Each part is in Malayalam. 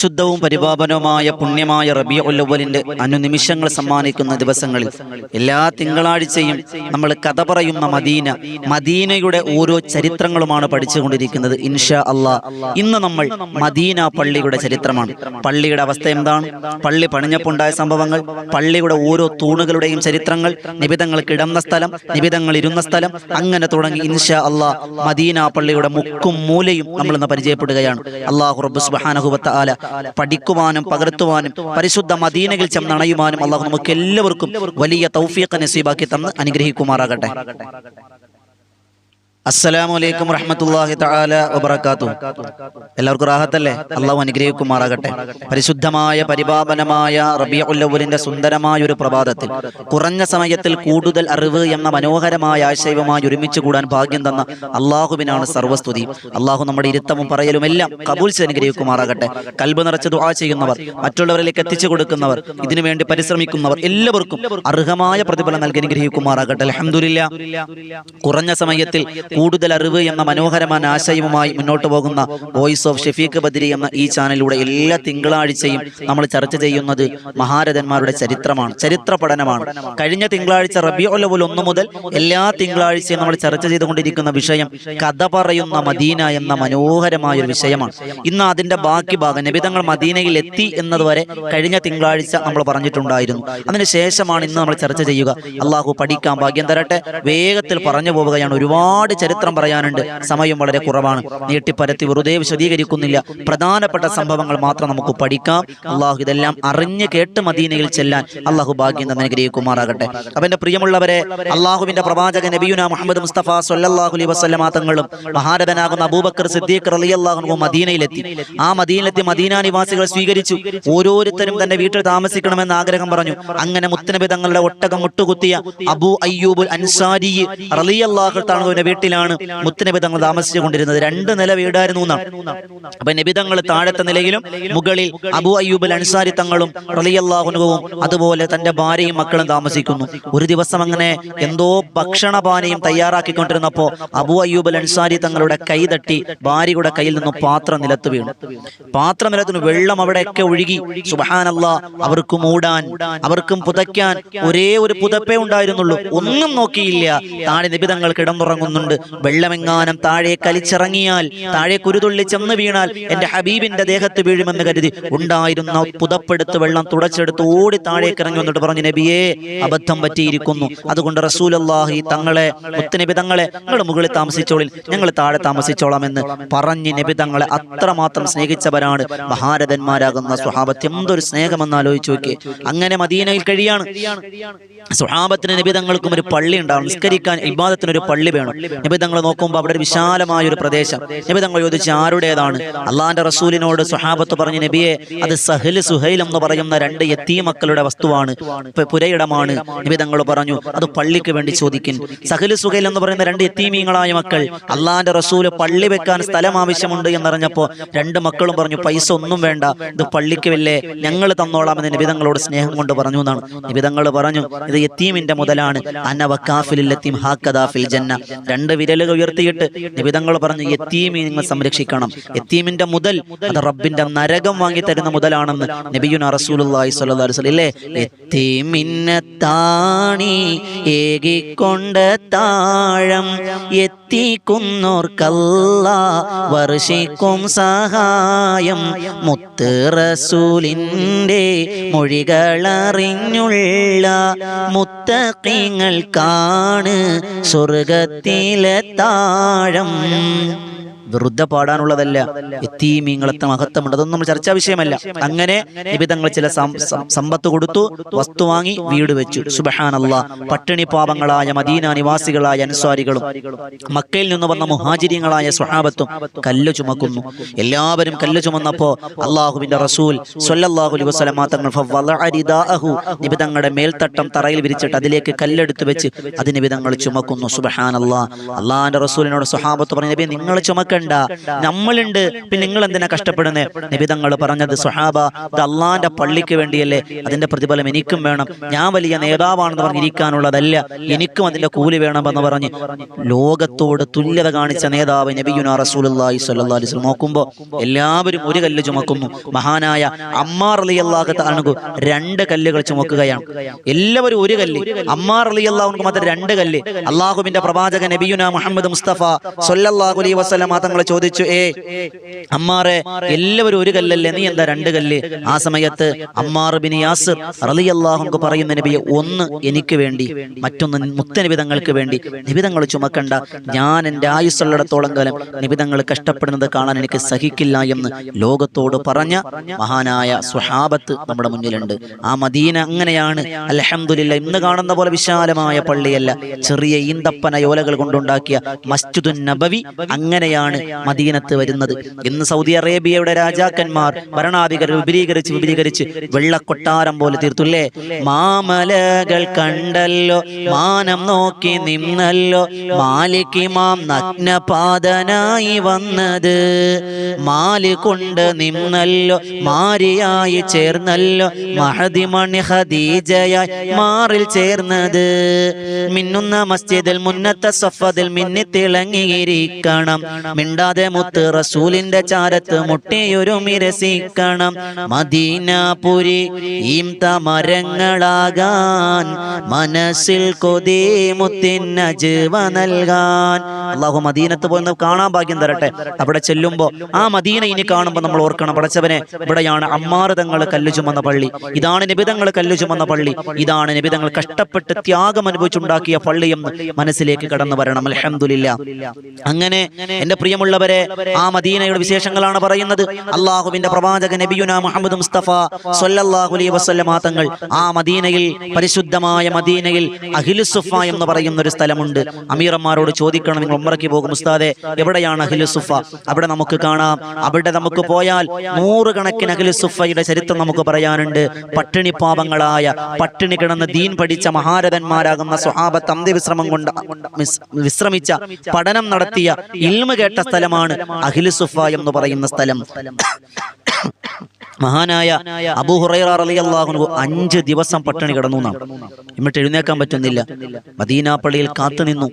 ശുദ്ധവും പരിപാപനവുമായ പുണ്യമായ റബിയ ഉല്ലവലിന്റെ അനുനിമിഷങ്ങൾ സമ്മാനിക്കുന്ന ദിവസങ്ങളിൽ എല്ലാ തിങ്കളാഴ്ചയും നമ്മൾ കഥ പറയുന്ന മദീന മദീനയുടെ ഓരോ ചരിത്രങ്ങളുമാണ് പഠിച്ചുകൊണ്ടിരിക്കുന്നത്. ഇൻഷാ അള്ളാ ഇന്ന് നമ്മൾ മദീന പള്ളിയുടെ ചരിത്രമാണ്. പള്ളിയുടെ അവസ്ഥ എന്താണ്? പള്ളി പണിഞ്ഞപ്പുണ്ടായ സംഭവങ്ങൾ പള്ളിയുടെ ഓരോ തൂണുകളുടെയും ചരിത്രങ്ങൾ നിബിതങ്ങൾ കിടന്ന സ്ഥലം നിബിതങ്ങൾ ഇരുന്ന സ്ഥലം അങ്ങനെ തുടങ്ങി. ഇൻഷാ അള്ളാ മദീന പള്ളിയുടെ മുക്കും മൂലയും നമ്മൾ ഇന്ന് പരിചയപ്പെടുകയാണ്. അള്ളാഹു റബ്ബ് സുബ്ഹാനഹു ആല പഠിക്കുവാനും പകർത്തുവാനും പരിശുദ്ധ മദീനയിൽ ചെന്നണയുവാനും അള്ളാഹു നമുക്ക് എല്ലാവർക്കും വലിയ തൗഫീഖ് നസീബാക്കി തന്ന് അനുഗ്രഹിക്കുമാറാകട്ടെ. അസ്സലാമു അലൈക്കും വറഹ്മത്തുള്ളാഹി തആല വബറകാത്തു എല്ലാവർക്കും റാഹത്തല്ലേ? അള്ളാഹു അനുഗ്രഹിക്കുമാറാകട്ടെ. പരിശുദ്ധമായ പരിപാവനമായ റബീഉൽ അവ്വലിന്റെ സുന്ദരമായ ഒരു പ്രഭാതത്തിൽ കുറഞ്ഞ സമയത്തിൽ കൂടുതൽ അറിവ് എന്ന മനോഹരമായ ആശയവുമായി ഒരുമിച്ച് കൂടാൻ ഭാഗ്യം തന്ന അള്ളാഹുവിനാണ് സർവസ്തുതി. അള്ളാഹു നമ്മുടെ ഇരുത്തവും പറയലും എല്ലാം കബൂൽ അനുഗ്രഹിക്കുമാറാകട്ടെ. കൽബ് നിറച്ച് ദുആ ചെയ്യുന്നവർ മറ്റുള്ളവരിലേക്ക് എത്തിച്ചു കൊടുക്കുന്നവർ ഇതിനുവേണ്ടി പരിശ്രമിക്കുന്നവർ എല്ലാവർക്കും അർഹമായ പ്രതിഫലം നൽകി അനുഗ്രഹിക്കുമാറാകട്ടെ. അൽഹംദുലില്ലാ. കുറഞ്ഞ സമയത്തിൽ കൂടുതൽ അറിവ് എന്ന മനോഹരമായ ആശയവുമായി മുന്നോട്ട് പോകുന്ന വോയിസ് ഓഫ് ഷെഫീഖ് ബദ്രി എന്ന ഈ ചാനലിലൂടെ എല്ലാ തിങ്കളാഴ്ചയും നമ്മൾ ചർച്ച ചെയ്യുന്നത് മഹാരഥന്മാരുടെ ചരിത്രമാണ് ചരിത്ര പഠനമാണ്. കഴിഞ്ഞ തിങ്കളാഴ്ച റബിയുൽ ഒന്ന് മുതൽ എല്ലാ തിങ്കളാഴ്ചയും നമ്മൾ ചർച്ച ചെയ്തുകൊണ്ടിരിക്കുന്ന വിഷയം കഥ പറയുന്ന മദീന എന്ന മനോഹരമായ ഒരു വിഷയമാണ്. ഇന്ന് അതിന്റെ ബാക്കി ഭാഗം നബിതങ്ങൾ മദീനയിൽ എത്തി എന്നതുവരെ കഴിഞ്ഞ തിങ്കളാഴ്ച നമ്മൾ പറഞ്ഞിട്ടുണ്ടായിരുന്നു. അതിനുശേഷമാണ് ഇന്ന് നമ്മൾ ചർച്ച ചെയ്യുക. അള്ളാഹു പഠിക്കാൻ ഭാഗ്യം തരട്ടെ. വേഗത്തിൽ പറഞ്ഞു പോവുകയാണ്. ഒരുപാട് ചരിത്രം പറയാനുണ്ട്. സമയം വളരെ കുറവാണ്. നീട്ടിപ്പരത്തി വെറുതെ വിശദീകരിക്കുന്നില്ല. പ്രധാനപ്പെട്ട സംഭവങ്ങൾ മാത്രം നമുക്ക് പഠിക്കാം. അള്ളാഹു ഇതെല്ലാം അറിഞ്ഞ് കേട്ട് മദീനയിൽ ചെല്ലാൻ അള്ളാഹു ഭാഗ്യം തന്നെ അനുഗ്രഹിക്കുമാറാകട്ടെ. അപ്പൊ എന്റെ പ്രിയമുള്ളവരെ അള്ളാഹുവിന്റെ പ്രവാചക നബിയുന മുഹമ്മദ് മുസ്തഫ സൊല്ലാഹു അലൈഹി വസല്ലമ തങ്ങളും മഹാരഥനാകുന്ന അബൂബക്കർ സിദ്ദീഖ് റളിയല്ലാഹു മദീനയിലെത്തി. ആ മദീനിലെത്തി മദീന നിവാസികൾ സ്വീകരിച്ചു. ഓരോരുത്തരും തന്റെ വീട്ടിൽ താമസിക്കണമെന്ന് ആഗ്രഹം പറഞ്ഞു. അങ്ങനെ മുത്തനബി തങ്ങളുടെ ഒട്ടകം മുട്ടുകുത്തിയ അബു അയ്യൂബുൽ അൻസാരി റളിയല്ലാഹു താങ്കളുടെ വീട്ടിലാണ് മുത്തനബി തങ്ങൾ താമസിച്ചു കൊണ്ടിരുന്നത് രണ്ട് നില വീടായിരുന്നു എന്നാണ് അപ്പൊ നബിതങ്ങൾ താഴത്തെ നിലയിലും മുകളിൽ അബു അയ്യൂബൽ അൻസാരി തങ്ങളും റലിയല്ലാഹുനുവും അതുപോലെ തന്റെ ഭാര്യയും മക്കളും താമസിക്കുന്നു. ഒരു ദിവസം അങ്ങനെ എന്തോ ഭക്ഷണപാനയും തയ്യാറാക്കിക്കൊണ്ടിരുന്നപ്പോ അബു അയ്യൂബൽ അൻസാരി തങ്ങളുടെ കൈ തട്ടി ഭാര്യയുടെ കയ്യിൽ നിന്നും പാത്രം നിലത്ത് വീണു. പാത്രം നിലത്തിന് വെള്ളം അവിടെയൊക്കെ ഒഴുകി. സുബഹാനല്ല അവർക്ക് മൂടാൻ. അവർക്കും പുതയ്ക്കാൻ ഒരേ ഒരു പുതപ്പേ ഉണ്ടായിരുന്നുള്ളൂ. ഒന്നും നോക്കിയില്ല. താഴെ നിബിതങ്ങൾ കിടന്നുറങ്ങുന്നുണ്ട്. വെള്ളമെങ്ങാനം താഴെ കലിച്ചിറങ്ങിയാൽ താഴെ കുരുതുള്ളി ചെന്ന് വീണാൽ എന്റെ ഹബീബിന്റെ ദേഹത്ത് വീഴുമെന്ന് കരുതി ഉണ്ടായിരുന്ന പുതപ്പെടുത്ത് വെള്ളം തുടച്ചെടുത്ത് ഓടി താഴേക്ക് ഇറങ്ങി വന്നിട്ട് പറഞ്ഞു നബിയെ അബദ്ധം പറ്റിയിരിക്കുന്നു. അതുകൊണ്ട് റസൂലല്ലാഹി തങ്ങളെ മുത്തുനബി തങ്ങളെ നിങ്ങൾ മുകളിൽ താമസിച്ചോളിൽ ഞങ്ങൾ താഴെ താമസിച്ചോളാം എന്ന് പറഞ്ഞ് നബി തങ്ങളെ അത്രമാത്രം സ്നേഹിച്ചവരാണ് മഹാരഥന്മാരാകുന്ന സ്വഹാബത്ത്. എന്തൊരു സ്നേഹമെന്ന് ആലോചിച്ച് നോക്കി അങ്ങനെ മദീനയിൽ കഴിയാണ്. സ്വഹാബത്തിന് നിബിതങ്ങൾക്കും ഒരു പള്ളി ഉണ്ടാവണം. നിസ്കരിക്കാൻ ഇബാദത്തിന് ഒരു പള്ളി വേണം. നിബിതങ്ങൾ നോക്കുമ്പോൾ അവിടെ ഒരു വിശാലമായ ഒരു പ്രദേശം. നബിതങ്ങൾ ചോദിച്ച് ആരുടേതാണ്? അള്ളാന്റെ റസൂലിനോട് സുഹാബത്ത് പറഞ്ഞു നബിയെ അത് സഹൽ സുഹൈൽ എന്ന് പറയുന്ന രണ്ട് എത്തീ മക്കളുടെ വസ്തുവാണ്. പുരയിടമാണ്. നബിതങ്ങൾ പറഞ്ഞു അത് പള്ളിക്ക് വേണ്ടി ചോദിക്കും. സഹൽ സുഹൈൽ എന്ന് പറയുന്ന രണ്ട് എത്തീമീങ്ങളായ മക്കൾ അള്ളാന്റെ റസൂൽ പള്ളി വെക്കാൻ സ്ഥലം ആവശ്യമുണ്ട് എന്നറിഞ്ഞപ്പോ രണ്ട് മക്കളും പറഞ്ഞു പൈസ ഒന്നും വേണ്ട ഇത് പള്ളിക്ക് വല്ലേ ഞങ്ങൾ തന്നോളാം എന്ന് നിബിതങ്ങളോട് സ്നേഹം കൊണ്ട് പറഞ്ഞു എന്നാണ്. നിബിതങ്ങൾ പറഞ്ഞു ഇത് എത്തീമിന്റെ മുതലാണ്. അനവ കാഫിലെത്തി ജന്ന. രണ്ട് വിരലുകൾ ഉയർത്തിയിട്ട് നിബിതങ്ങൾ പറഞ്ഞു യത്തീമി നിങ്ങൾ സംരക്ഷിക്കണം. യത്തീമിന്റെ മുതൽ അത് റബ്ബിന്റെ നരകം വാങ്ങി തരുന്ന മുതലാണെന്ന് വസല്ലം ഇല്ലേ? യത്തീമിന്നെ താണി ഏകിക്കൊണ്ട് താഴം എത്തിക്കുന്നോർക്കല്ല വർഷിക്കും സഹായം മുത്ത് റസൂലിന്റെ മൊഴികളറിഞ്ഞുള്ള മുത്തക്കിങ്ങൾക്കാണ് സ്വർഗത്തിലെ താഴം വെറുതെ പാടാനുള്ളതല്ല. എത്തീമീങ്ങളത്തെ മഹത്വമുണ്ട് അതൊന്നും നമ്മൾ ചർച്ചാ വിഷയമല്ല. അങ്ങനെ നിബിതങ്ങൾ ചില സമ്പത്ത് കൊടുത്തു വസ്തു വാങ്ങി വീട് വെച്ചു. സുബഹാനല്ല. പട്ടിണി പാപങ്ങളായ മദീന നിവാസികളായ അനുസ്വാരികളും മക്കയിൽ നിന്ന് വന്ന മുഹാചിര്യങ്ങളായ സ്വഹാബത്തും കല്ല് ചുമക്കുന്നു. എല്ലാവരും കല്ല് ചുമന്നപ്പോ അള്ളാഹുവിന്റെ റസൂൽ നിബിതങ്ങളുടെ മേൽത്തട്ടം തറയിൽ വിരിച്ചിട്ട് അതിലേക്ക് കല്ലെടുത്ത് വെച്ച് അത് നിബിതങ്ങൾ ചുമക്കുന്നു. സുബഹാനല്ല. അള്ളാഹിന്റെ റസൂലിനോട് സ്വഹാബത്ത് പറഞ്ഞു നബി നിങ്ങൾ ചുമക്കണ്ട. ചുമക്കണ്ട നമ്മളുണ്ട്. പിന്നെ നിങ്ങൾ എന്തിനാ കഷ്ടപ്പെടുന്നത് നിബിതങ്ങൾ പറഞ്ഞത് സുഹാബ ഇത് അള്ളാന്റെ പള്ളിക്ക് വേണ്ടിയല്ലേ? അതിന്റെ പ്രതിഫലം എനിക്കും വേണം. ഞാൻ വലിയ നേതാവാണെന്ന് പറഞ്ഞിരിക്കാനുള്ളതല്ല എനിക്കും അതിന്റെ കൂലി വേണം എന്ന് പറഞ്ഞ് ലോകത്തോട് തുല്യത കാണിച്ച നേതാവ് നബിയുന അലൈഹി വസല്ലം നോക്കുമ്പോൾ എല്ലാവരും ഒരു കല്ല് ചുമക്കുന്നു. മഹാനായ അമ്മാർ അലി അള്ളാഹു രണ്ട് കല്ലുകൾ ചുമക്കുകയാണ്. എല്ലാവരും ഒരു കല്ല്. അമ്മാർ റളിയല്ലാഹു മാത്രം രണ്ട് കല്ല്. അള്ളാഹുബിന്റെ പ്രവാചകൻ നബിയുന മുഹമ്മദ് മുസ്തഫ സൊല്ലാഹുലി വസല്ലം തങ്ങൾ ചോദിച്ചു ഏ അമ്മാറെ എല്ലാവരും ഒരു കല്ലല്ലേ? നീ എന്താ രണ്ട് കല്ല്? ആ സമയത്ത് അമ്മാർ ബിൻ റളിയല്ലാഹു പറയുന്ന നബിയെ ഒന്ന് എനിക്ക് വേണ്ടി മറ്റൊന്ന് മുത്തനിബിതങ്ങൾക്ക് വേണ്ടി. നിബിതങ്ങൾ ചുമക്കണ്ട. ഞാൻ എന്റെ ആയുസ്സുള്ളിടത്തോളം കാലം നിബിതങ്ങൾ കഷ്ടപ്പെടുന്നത് കാണാൻ എനിക്ക് സഹിക്കില്ല എന്ന് ലോകത്തോട് പറഞ്ഞ മഹാനായ സുഹാബത്ത് നമ്മുടെ മുന്നിലുണ്ട്. ആ മദീന അങ്ങനെയാണ്. അൽഹംദുലില്ല ഇന്ന് കാണുന്ന പോലെ വിശാലമായ പള്ളിയല്ല. ചെറിയ ഈന്തപ്പന യോലകൾ കൊണ്ടുണ്ടാക്കിയ മസ്ജിദുൻ നബവി അങ്ങനെയാണ്. മദീനത്ത് വരുന്നത്. ഇന്ന് സൗദി അറേബ്യയുടെ രാജാക്കന്മാർ ഭരണാധികർ വിപുലീകരിച്ച് വിപുലീകരിച്ച് വെള്ളക്കൊട്ടാരം പോലെ തീർത്തുല്ലേ? മാമലകൾ കണ്ടല്ലോ മാനം നോക്കി നിന്നല്ലോ മാലിക്കിമാം നഗ്നപാതനായി വന്നത്. മാൽ കൊണ്ട് നിന്നല്ലോ മാരിയായി ചേർന്നല്ലോ മഹദിമണി ഹദീജയായി മാറിൽ ചേർന്നത്. മിന്നുന്ന മസ്ജിദിൽ മുന്നത്തെ സഫദിൽ മിന്നി തിളങ്ങിയിരിക്കണം. മിണ്ടാതെ മുത്ത് റസൂലിന്റെ ചാരത്ത് മുട്ടിയൊരു മിരസിക്കണം മദീനാപുരി ഈം തമരങ്ങളാകാൻ മനസ്സിൽ കൊതി മുത്തിനജീവ നൽകാൻ. അള്ളാഹു മദീനത്ത് പോയി കാണാൻ ഭാഗ്യം തരട്ടെ. അവിടെ ചെല്ലുമ്പോ ആ മദീന ഇനി കാണുമ്പോൾ നമ്മൾ ഓർക്കണം. പടച്ചവനെ ഇവിടെയാണ് അമ്മാറ് തങ്ങൾ കല്ലു ചുമന്ന പള്ളി. ഇതാണ് നിബിതങ്ങൾ കല്ലു ചുമന്ന പള്ളി. ഇതാണ് നിബിതങ്ങൾ കഷ്ടപ്പെട്ട് ത്യാഗം അനുഭവിച്ചുണ്ടാക്കിയ പള്ളിയെന്ന് മനസ്സിലേക്ക് കടന്നു വരണം. അലഹമില്ല അങ്ങനെ എന്റെ പ്രിയമുള്ളവരെ ആ മദീനയുടെ വിശേഷങ്ങളാണ് പറയുന്നത്. അള്ളാഹുവിന്റെ പ്രവാചക നബിയുന മുഹമ്മദ് മുസ്തഫ സൊല്ലാഹുലി അലൈഹി വസല്ലമ തങ്ങൾ ആ മദീനയിൽ പരിശുദ്ധമായ മദീനയിൽ അഖിലുസുഫ എന്ന് പറയുന്ന ഒരു സ്ഥലമുണ്ട്. അമീറന്മാരോട് ചോദിക്കണം നിങ്ങൾ ഉമ്മറയ്ക്ക് പോകും ഉസ്താദെ എവിടെയാണ് അഖിലുസുഫ അവിടെ നമുക്ക് കാണാം. അവിടെ നമുക്ക് പോയാൽ നൂറുകണക്കിന് അഖിലുസുഫയുടെ ചരിത്രം നമുക്ക് പറയാനുണ്ട്. പട്ടിണി പാപങ്ങളായ പട്ടിണി കിടന്ന് ദീൻ പഠിച്ച മഹാരഥന്മാരാകുന്ന സ്വഹാബത്ത് അന്ത്യവിശ്രമം കൊണ്ട് വിശ്രമിച്ച പഠനം നടത്തിയ ഇൽമ കേട്ട സ്ഥലമാണ് അഖിലുസുഫ എന്ന് പറയുന്ന സ്ഥലം. മഹാനായ അബൂ ഹുറൈറ റളിയല്ലാഹു അൻഹു അഞ്ച് ദിവസം പട്ടിണി കിടന്നു എന്നാണ് എന്നിട്ട് എഴുന്നേക്കാൻ പറ്റുന്നില്ല. മദീന പള്ളിയിൽ കാത്തു നിന്നു.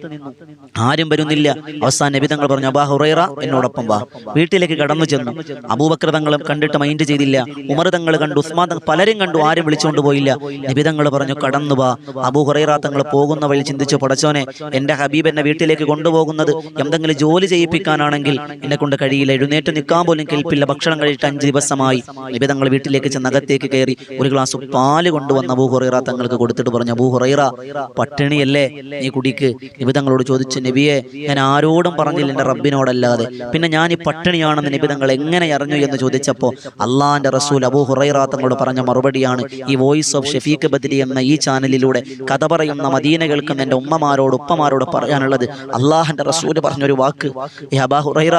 ആരും വരുന്നില്ല. അവസാന നബിതങ്ങൾ പറഞ്ഞു അബാ ഹുറൈറ എന്നോടൊപ്പം വാ. വീട്ടിലേക്ക് കടന്നു ചെന്നു. അബൂബക്കർ തങ്ങളും കണ്ടിട്ട് മൈൻഡ് ചെയ്തില്ല. ഉമർ തങ്ങൾ കണ്ടു ഉസ്മാൻ തങ്ങൾ പലരും കണ്ടു ആരും വിളിച്ചുകൊണ്ട് പോയില്ല. നിബിതങ്ങൾ പറഞ്ഞു കടന്നു വാ. അബൂ ഹുറൈറ തങ്ങൾ പോകുന്ന വഴി ചിന്തിച്ച് പടച്ചോനെ എന്റെ ഹബീബ് എന്നെ വീട്ടിലേക്ക് കൊണ്ടുപോകുന്നത് എന്തെങ്കിലും ജോലി ചെയ്യിപ്പിക്കാനാണെങ്കിൽ എന്നെ കൊണ്ട് കഴിയില്ല. എഴുന്നേറ്റ് നിൽക്കാൻ പോലും കേൾപ്പില്ല ഭക്ഷണം കഴിച്ചിട്ട് അഞ്ച് ദിവസമായി. നബി തങ്ങൾ വീട്ടിലേക്ക് ചെന്ന് അകത്തേക്ക് കയറി ഒരു ഗ്ലാസ് പാൽ കൊണ്ടുവന്ന അബൂ ഹുറൈറ തങ്ങൾക്ക് കൊടുത്തിട്ട് പറഞ്ഞു അബൂ ഹുറൈറ പട്ടിണിയല്ലേ നീ കുടിക്ക്? നബി തങ്ങളോട് ചോദിച്ചു നബിയെ ഞാൻ ആരോടും പറഞ്ഞില്ല എന്റെ റബ്ബിനോടല്ലാതെ. പിന്നെ ഞാൻ ഈ പട്ടിണിയാണെന്ന് നബി തങ്ങൾ എങ്ങനെ അറിഞ്ഞു? എന്ന് ചോദിച്ചപ്പോൾ അള്ളാഹിന്റെ റസൂൽ അബൂ ഹുറൈറ തങ്ങളോട് പറഞ്ഞ മറുപടിയാണ് ഈ വോയിസ് ഓഫ് ഷെഫീഖ് ബദ്രി എന്ന ഈ ചാനലിലൂടെ കഥ പറയുന്ന മദീന കേൾക്കുന്ന എന്റെ ഉമ്മമാരോട് ഉപ്പമാരോട് പറയാനുള്ളത്. അള്ളാഹിന്റെ റസൂൽ പറഞ്ഞൊരു വാക്ക് "ഏ അബാ ഹുറൈറ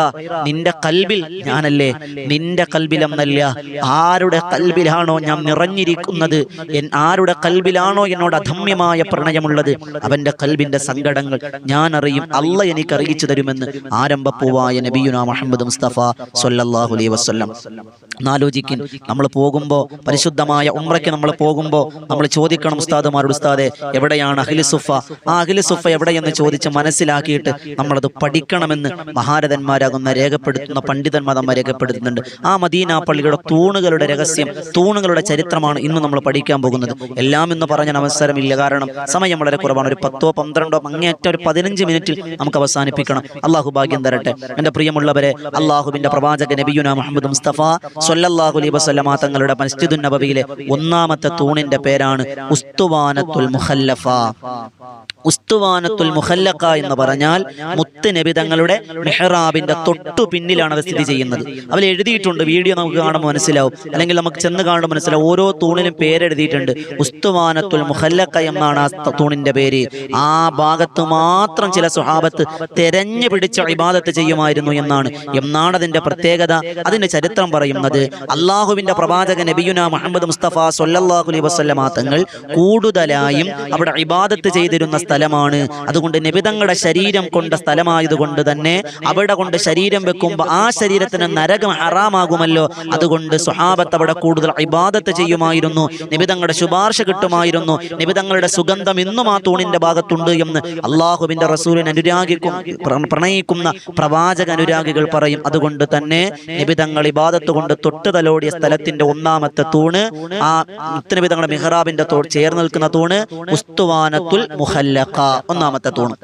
നിന്റെ കൽബിൽ ഞാനല്ലേ? നിന്റെ കൽബിലെന്നല്ല ആരുടെ കൽബിലാണോ ഞാൻ നിറഞ്ഞിരിക്കുന്നത്? എൻ- ആരുടെ കൽബിലാണോ എന്നോട് അധമ്യമായ പ്രണയമുള്ളത്? അവന്റെ കൽബിന്റെ സങ്കടങ്ങൾ ഞാൻ അറിയും. അല്ല എനിക്ക് അറിയിച്ചു തരുമെന്ന് ആരംഭപ്പൂവായ നബിയുന മുഹമ്മദ് മുസ്തഫ സല്ലല്ലാഹു അലൈഹി വസല്ലം. എന്നാലോചിക്കും നമ്മൾ പോകുമ്പോൾ പരിശുദ്ധമായ ഉമ്രയ്ക്ക് നമ്മൾ പോകുമ്പോൾ നമ്മൾ ചോദിക്കണം ഉസ്താദുമാരോട് ഉസ്താദെ എവിടെയാണ് അഖിലി സുഫ? ആ അഖിലി സുഫ എവിടെയെന്ന് ചോദിച്ച് മനസ്സിലാക്കിയിട്ട് നമ്മളത് പഠിക്കണമെന്ന് മഹാരഥന്മാരാകുന്ന രേഖപ്പെടുത്തുന്ന പണ്ഡിതന്മാർ രേഖപ്പെടുത്തുന്നുണ്ട്. ആ മദീന പള്ളിയുടെ തൂണുകളുടെ രഹസ്യം തൂണുകളുടെ ചരിത്രമാണ് ഇന്ന് നമ്മൾ പഠിക്കാൻ പോകുന്നത്. എല്ലാം എന്ന് പറഞ്ഞാൽ അവസരമില്ല. കാരണം സമയം വളരെ കുറവാണ്. ഒരു പത്തോ പന്ത്രണ്ടോ അങ്ങേറ്റം ഒരു പതിനഞ്ച് മിനിറ്റിൽ നമുക്ക് അവസാനിപ്പിക്കണം. അള്ളാഹു ഭാഗ്യം തരട്ടെ. എന്റെ പ്രിയമുള്ളവരെ അള്ളാഹുവിന്റെ പ്രവാചക നബിയുന മുഹമ്മദ് മുസ്തഫ സൊല്ലാഹു അലൈ വസ്ലമാ തങ്ങളുടെ മസ്ജിദുൻ നബവിയിലെ ഒന്നാമത്തെ തൂണിന്റെ പേരാണ് ഉസ്തുവാനത്തുൽ മുഹല്ലഫ ഉസ്തുവാനത്തുൽ മുഹല്ലക്ക എന്ന് പറഞ്ഞാൽ മുത്ത് നബി തങ്ങളുടെ മെഹ്റാബിന്റെ തൊട്ടു പിന്നിലാണ് അത് സ്ഥിതി ചെയ്യുന്നത്. അവൾ എഴുതിയിട്ടുണ്ട് വീഡിയോ നമുക്ക് കാണുമ്പോൾ മനസ്സിലാവും. അല്ലെങ്കിൽ നമുക്ക് ചെന്ന് കാണുമ്പോൾ മനസ്സിലാവും. ഓരോ തൂണിലും പേരെഴുതിയിട്ടുണ്ട്. ഉസ്തുവാനത്തുൽ മുഹല്ലക്ക എന്നാണ് ആ തൂണിന്റെ പേര്. ആ ഭാഗത്ത് മാത്രം ചില സുഹാബത്ത് തെരഞ്ഞു പിടിച്ച ഇബാദത്ത് ചെയ്യുമായിരുന്നു എന്നാണ്. എന്നാണ് അതിന്റെ പ്രത്യേകത? അതിന്റെ ചരിത്രം പറയുന്നത്. അള്ളാഹുവിന്റെ പ്രവാചക നബിയുന മുഹമ്മദ് മുസ്തഫ സൊല്ലാഹുലി അലൈഹി വസല്ലമ തങ്ങൾ കൂടുതലായും അവിടെ ഇബാദത്ത് ചെയ്തിരുന്ന സ്ഥലം സ്ഥലമാണ്. അതുകൊണ്ട് നിബിതങ്ങളുടെ ശരീരം കൊണ്ട സ്ഥലമായതുകൊണ്ട് തന്നെ അവിടെ കൊണ്ട് ശരീരം വെക്കുമ്പോൾ ആ ശരീരത്തിന് നരകം ഹറാമാകുമല്ലോ. അതുകൊണ്ട് സുഹാബത്ത് അവിടെ കൂടുതൽ ഇബാദത്ത് ചെയ്യുമായിരുന്നു. നിബിതങ്ങളുടെ ശുപാർശ കിട്ടുമായിരുന്നു. നിബിതങ്ങളുടെ സുഗന്ധം ഇന്നും ആ തൂണിന്റെ ഭാഗത്തുണ്ട് എന്ന് അള്ളാഹുബിന്റെ റസൂലിനെ അനുരാഗിക്കും പ്രണയിക്കുന്ന പ്രവാചക അനുരാഗികൾ പറയും. അതുകൊണ്ട് തന്നെ നിബിതങ്ങൾ ഇബാദത്ത് കൊണ്ട് തൊട്ട് തലോടിയ സ്ഥലത്തിന്റെ ഒന്നാമത്തെ തൂണ് ആ നിത്യനിബിതങ്ങളുടെ മെഹ്റാബിന്റെ ചേർന്ന് നിൽക്കുന്ന തൂണ് ഉസ്തുവാനത്തുൽ മുഹല്ലഖ ഒന്നാമത്തെ തൂണ്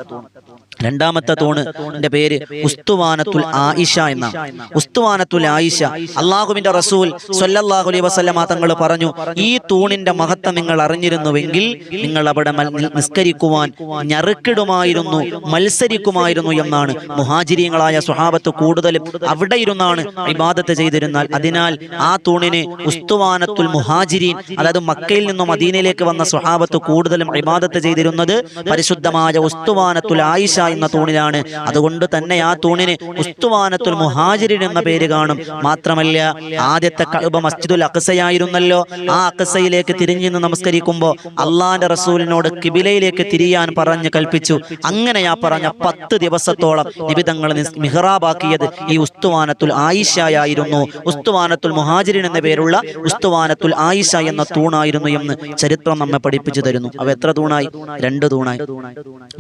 രണ്ടാമത്തെ തൂണ് എന്റെ പേര് ഉസ്തുവാനത്തുൽ ആയിഷ എന്ന ഉസ്തുവാനത്തുൽ ആയിഷ. അള്ളാഹുവിന്റെ റസൂൽ സൊല്ലാഹു അലൈഹി വസല്ലമ തങ്ങൾ പറഞ്ഞു ഈ തൂണിന്റെ മഹത്വം നിങ്ങൾ അറിഞ്ഞിരുന്നുവെങ്കിൽ നിങ്ങൾ അവിടെ നിസ്കരിക്കുവാൻ ഞറുക്കിടുമായിരുന്നു മത്സരിക്കുമായിരുന്നു എന്നാണ് മുഹാജിരിയങ്ങളായ സ്വഹാബത്ത് കൂടുതലും അവിടെ ഇരുന്നാണ് വിവാദത്ത് ചെയ്തിരുന്നാൽ അതിനാൽ ആ തൂണിന് ഉസ്തുവാനത്തുൽ മുഹാജിരീൻ അതായത് മക്കയിൽ നിന്നും മദീനയിലേക്ക് വന്ന സ്വഹാബത്ത് കൂടുതലും വിവാദത്ത് ചെയ്തിരുന്നത് പരിശുദ്ധമായ ഉസ്തുവാനത്തുൽ ആയിഷ എന്ന തൂണിലാണ്. അതുകൊണ്ട് തന്നെ ആ തൂണിന് ഉസ്തുവാനത്തുൽ മുഹാജിരിൻ എന്ന പേര് കാണും. മാത്രമല്ല ആദ്യത്തെ കഅബ മസ്ജിദുൽ അക്സയായിരുന്നല്ലോ. ആ അക്സയിലേക്ക് തിരിഞ്ഞു നിന്ന് നമസ്കരിക്കുമ്പോൾ അള്ളാന്റെ റസൂലിനോട് കിബിലയിലേക്ക് തിരിയാൻ പറഞ്ഞ് കൽപ്പിച്ചു. അങ്ങനെ ആ പറഞ്ഞ പത്ത് ദിവസത്തോളം നിബിതങ്ങൾ മിഹ്റാബാക്കിയത് ഈ ഉസ്തുവാനത്തുൽ ആയിഷയായിരുന്നു. ഉസ്തുവാനത്തുൽ മുഹാജിരിൻ എന്ന പേരുള്ള ഉസ്തുവാനത്തുൽ ആയിഷ എന്ന തൂണായിരുന്നു എന്ന് ചരിത്രം നമ്മെ പഠിപ്പിച്ചു തരുന്നു. അവ എത്ര തൂണായി? രണ്ട് തൂണായി.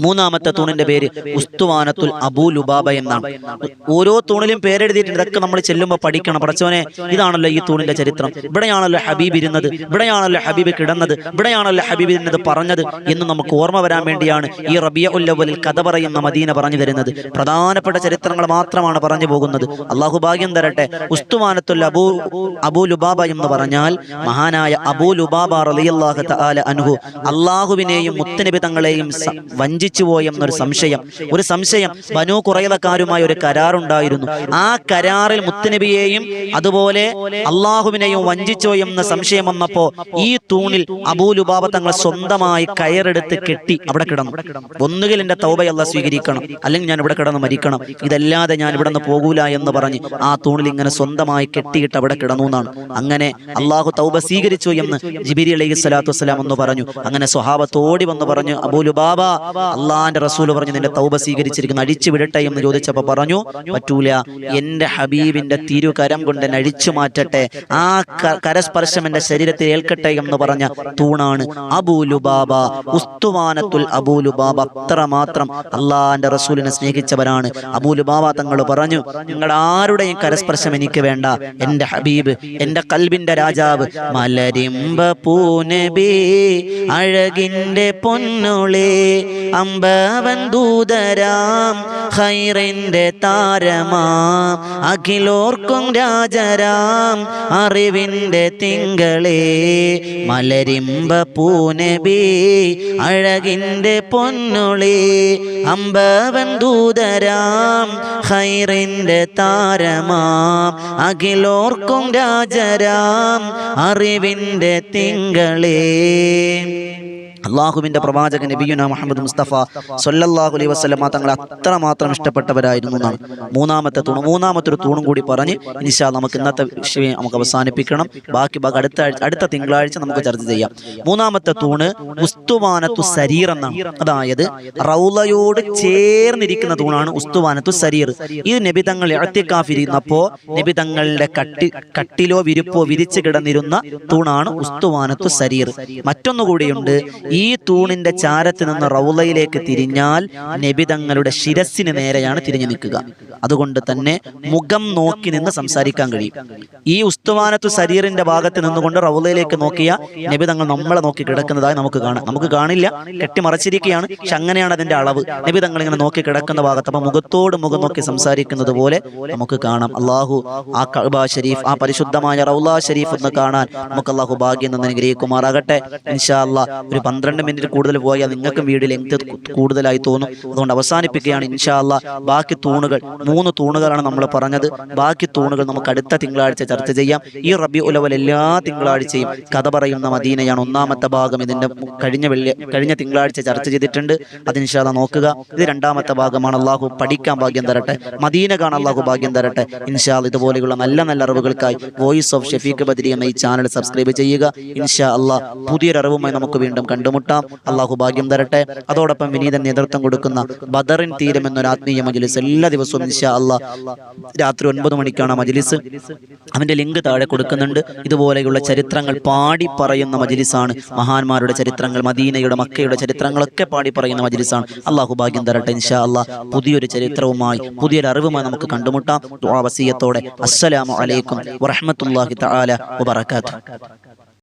മൂന്നാമത്തെ തൂണിന്റെ പേര് ഉസ്തുവാനത്തുൽ അബൂ ലുബാബ എന്നാണ്. ഓരോ തൂണിലും പേരെഴുതിയിട്ടുണ്ട്. ഇതൊക്കെ നമ്മൾ ചെല്ലുമ്പോൾ പഠിക്കണം. പടച്ചവനെ ഇതാണല്ലോ ഈ തൂണിന്റെ ചരിത്രം. ഇവിടെയാണല്ലോ ഹബീബ് ഇരുന്നത്. ഇവിടെയാണല്ലോ ഹബീബ് കിടന്നത്. ഇവിടെയാണല്ലോ ഹബീബ് ഇരുന്നത് പറഞ്ഞത് എന്ന് നമുക്ക് ഓർമ്മ വരാൻ വേണ്ടിയാണ് ഈ റബിയ ഉല്ലവലിൽ കഥ പറയുന്ന മദീന പറഞ്ഞു തരുന്നത്. പ്രധാനപ്പെട്ട ചരിത്രങ്ങൾ മാത്രമാണ് പറഞ്ഞു പോകുന്നത്. അള്ളാഹു ഭാഗ്യം തരട്ടെ. ഉസ്തുവാനത്തുൽ അബൂ അബൂ ലുബാബ എന്ന് പറഞ്ഞാൽ മഹാനായ അബൂ ലുബാബ റളിയല്ലാഹു തആല അൻഹു അള്ളാഹുവിനെയും മുത്തനബി തങ്ങളെയും സ- വഞ്ചിച്ചു പോയെന്നൊരു സംശയം ഒരു സംശയം. ബനു കുറയതക്കാരുമായി ഒരു കരാറുണ്ടായിരുന്നു. ആ കരാറിൽ മുത്തനബിയെയും അതുപോലെ അള്ളാഹുവിനെയും വഞ്ചിച്ചോ എന്ന സംശയം വന്നപ്പോ ഈ തൂണിൽ അബൂലുബാബ തങ്ങളെ തങ്ങൾ സ്വന്തമായി കയറെടുത്ത് കെട്ടി അവിടെ കിടന്നു. ഒന്നുകിൽ എന്റെ തൗബയല്ല സ്വീകരിക്കണം. അല്ലെങ്കിൽ ഞാൻ ഇവിടെ കിടന്ന് മരിക്കണം. ഇതല്ലാതെ ഞാൻ ഇവിടെ നിന്ന് പോകൂല എന്ന് പറഞ്ഞ് ആ തൂണിൽ ഇങ്ങനെ സ്വന്തമായി കെട്ടിയിട്ട് അവിടെ കിടന്നു എന്നാണ്. അങ്ങനെ അള്ളാഹു തൗബ സ്വീകരിച്ചു എന്ന് ജിബിരി അലൈഹി സ്വലാത്തു വസ്സലാം എന്ന് പറഞ്ഞു. അങ്ങനെ സ്വഹാബത്തോടി വന്ന് പറഞ്ഞു അബൂലുബാബ അള്ളാന്റെ റസൂൽ പറഞ്ഞു നിന്റെ തൗബ സ്വീകരിച്ചിരിക്കുന്നു. അഴിച്ചു വിടട്ടെ എന്ന് ചോദിച്ചപ്പോ പറഞ്ഞു പറ്റൂല എന്റെ ഹബീബിന്റെ തിരുകരം കൊണ്ട് എന്നെ അഴിച്ചു മാറ്റട്ടെ. ആ കരസ്പർശം എന്റെ ശരീരത്തിൽ ഏൽക്കട്ടെ എന്ന് പറഞ്ഞ തൂണാണ് അബൂലു ബാബ ഉസ്തുവാനത്തുൽ ബാബ അത്രമാത്രം അള്ളാന്റെ റസൂലിനെ സ്നേഹിച്ചവരാണ്. അബൂലു ബാബ തങ്ങൾ പറഞ്ഞു നിങ്ങൾ ആരുടെയും കരസ്പർശം എനിക്ക് വേണ്ട. എന്റെ ഹബീബ് എന്റെ കൽബിന്റെ രാജാവ് മലരിമ്പ പൂനബി അഴകിന്റെ പൊന്നുളേ അമ്പവൻ ദൂതരാം. ഹൈറിന്റെ താരമാം. അഖിലോർക്കും രാജരാം. അറിവിന്റെ തിങ്കളേ. മലരിമ്പ പൂനബി. അഴകിന്റെ പൊന്നുളി. അമ്പവൻ ദൂതരാം. ഹൈറിന്റെ താരമാം. അഖിലോർക്കും രാജരാം. അറിവിന്റെ തിങ്കളേ. അള്ളാഹുവിന്റെ പ്രവാചകൻ നബിയുന മുഹമ്മദ് മുസ്തഫ സൊല്ലാഹു അലൈഹി വസ്ലമ തങ്ങളെ അത്രമാത്രം ഇഷ്ടപ്പെട്ടവരായിരുന്നു എന്നാണ്. മൂന്നാമത്തെ തൂണ് മൂന്നാമത്തെ ഒരു തൂണും കൂടി പറഞ്ഞ് ഇനിഷാ നമുക്ക് ഇന്നത്തെ വിഷയം നമുക്ക് അവസാനിപ്പിക്കണം. ബാക്കി അടുത്ത അടുത്ത തിങ്കളാഴ്ച നമുക്ക് ചർച്ച ചെയ്യാം. മൂന്നാമത്തെ തൂണ് ഉസ്തുവാനത്തു സരീർ എന്നാണ്. അതായത് റൗലയോട് ചേർന്നിരിക്കുന്ന തൂണാണ് ഉസ്തുവാനത്തു സരീർ. ഇത് നബിതങ്ങൾ ഇഴത്തിക്കാഫിരുന്നപ്പോ നബിതങ്ങളുടെ കട്ടി കട്ടിലോ വിരിപ്പോ വിരിച്ചു കിടന്നിരുന്ന തൂണാണ് ഉസ്തുവാനത്തു സരീർ. മറ്റൊന്നുകൂടിയുണ്ട് ഈ തൂണിന്റെ ചാരത്ത് നിന്ന് റൗലയിലേക്ക് തിരിഞ്ഞാൽ നബി തങ്ങളുടെ ശിരസിന് നേരെയാണ് തിരിഞ്ഞു നിൽക്കുക. അതുകൊണ്ട് തന്നെ മുഖം നോക്കി നിന്ന് സംസാരിക്കാൻ കഴിയും. ഈ ഉസ്തുവാനത്തു ശരീറിന്റെ ഭാഗത്ത് നിന്നുകൊണ്ട് റൗലയിലേക്ക് നോക്കിയ നബി തങ്ങൾ നമ്മളെ നോക്കി കിടക്കുന്നതായി നമുക്ക് കാണാം. നമുക്ക് കാണില്ല. കെട്ടിമറച്ചിരിക്കുകയാണ്. പക്ഷെ അങ്ങനെയാണ് അതിന്റെ അളവ്. നബി തങ്ങൾ ഇങ്ങനെ നോക്കി കിടക്കുന്ന ഭാഗത്ത് അപ്പൊ മുഖത്തോട് മുഖം നോക്കി സംസാരിക്കുന്നത് പോലെ നമുക്ക് കാണാം. അള്ളാഹു ആ കഅബ ഷരീഫ് ആ പരിശുദ്ധമായ റൗല ഷരീഫ് ഒന്ന് കാണാൻ നമുക്ക് അള്ളാഹു ഭാഗ്യം നിന്ന് അനുഗ്രഹിക്കുമാറാകട്ടെ. ഇൻഷാ അള്ളാഹ് ഒരു പന്ത്രണ്ട് മിനിറ്റ് കൂടുതൽ പോയാൽ നിങ്ങൾക്കും വീട് ലെങ്ത് കൂടുതലായി തോന്നും. അതുകൊണ്ട് അവസാനിപ്പിക്കുകയാണ്. ഇൻഷാല്ല ബാക്കി തൂണുകൾ മൂന്ന് തൂണുകളാണ് നമ്മൾ പറഞ്ഞത്. ബാക്കി തൂണുകൾ നമുക്ക് അടുത്ത തിങ്കളാഴ്ച ചർച്ച ചെയ്യാം. ഈ റബി ഉലവൽ എല്ലാ തിങ്കളാഴ്ചയും കഥ പറയുന്ന മദീനയാണ് ഒന്നാമത്തെ ഭാഗം ഇതിന്റെ കഴിഞ്ഞ വെള്ളി കഴിഞ്ഞ തിങ്കളാഴ്ച ചർച്ച ചെയ്തിട്ടുണ്ട്. അത് ഇൻഷാ നോക്കുക. ഇത് രണ്ടാമത്തെ ഭാഗമാണ്. അള്ളാഹു പഠിക്കാൻ ഭാഗ്യം തരട്ടെ. മദീന കാണാൻ അള്ളാഹു ഭാഗ്യം തരട്ടെ. ഇൻഷാ അല്ലാ ഇതുപോലെയുള്ള നല്ല നല്ല അറിവുകൾക്കായി വോയിസ് ഓഫ് ഷെഫീഖ് ബദരി എന്ന ഈ ചാനൽ സബ്സ്ക്രൈബ് ചെയ്യുക. ഇൻഷാ അള്ളാഹ് പുതിയൊരു അറിവുമായി നമുക്ക് വീണ്ടും കണ്ടുമുട്ടാം. കണ്ടുമുട്ടാം അള്ളാഹു ഭാഗ്യം തരട്ടെ. അതോടൊപ്പം വിനീതൻ നേതൃത്വം കൊടുക്കുന്ന ബദറിൻ തീരം എന്നൊരു ആത്മീയ മജലിസ് എല്ലാ ദിവസവും ഇൻഷാ അള്ളാഹ് രാത്രി ഒൻപത് മണിക്കാണ് മജലിസ്. അവന്റെ ലിങ്ക് താഴെ കൊടുക്കുന്നുണ്ട്. ഇതുപോലെയുള്ള ചരിത്രങ്ങൾ പാടി പറയുന്ന മജലിസാണ്. മഹാന്മാരുടെ ചരിത്രങ്ങൾ മദീനയുടെ മക്കയുടെ ചരിത്രങ്ങളൊക്കെ പാടി പറയുന്ന മജലിസാണ്. അള്ളാഹു ഭാഗ്യം തരട്ടെ ഇൻഷാ അള്ളാഹ് പുതിയൊരു ചരിത്രവുമായി പുതിയൊരു അറിവുമായി നമുക്ക് കണ്ടുമുട്ടാം. വസീയത്തോടെ. അസ്സലാമു അലൈക്കും വറഹ്മത്തുള്ളാഹി തആല വബറകാതുഹു.